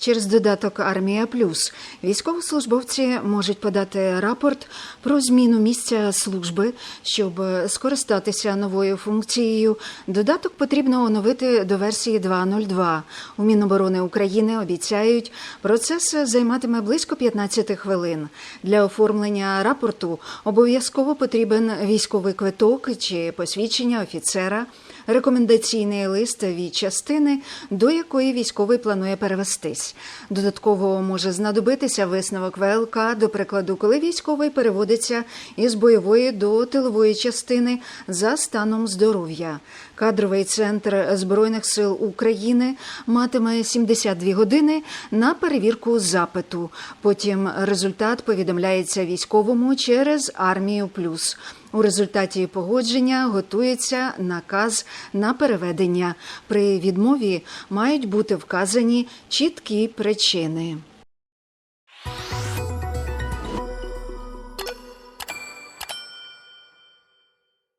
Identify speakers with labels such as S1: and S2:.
S1: Через додаток Армія Плюс військовослужбовці можуть подати рапорт про зміну місця служби. Щоб скористатися новою функцією, додаток потрібно оновити до версії 2.02. У Міноборони України обіцяють, процес займатиме близько 15 хвилин. Для оформлення рапорту обов'язково потрібен військовий квиток чи посвідчення офіцера, рекомендаційний лист від частини, до якої військовий планує перевестись. Додатково може знадобитися висновок ВЛК, до прикладу, коли військовий переводиться із бойової до тилової частини за станом здоров'я. Кадровий центр Збройних сил України матиме 72 години на перевірку запиту. Потім результат повідомляється військовому через армію плюс. У результаті погодження готується наказ на переведення. При відмові мають бути вказані чіткі причини.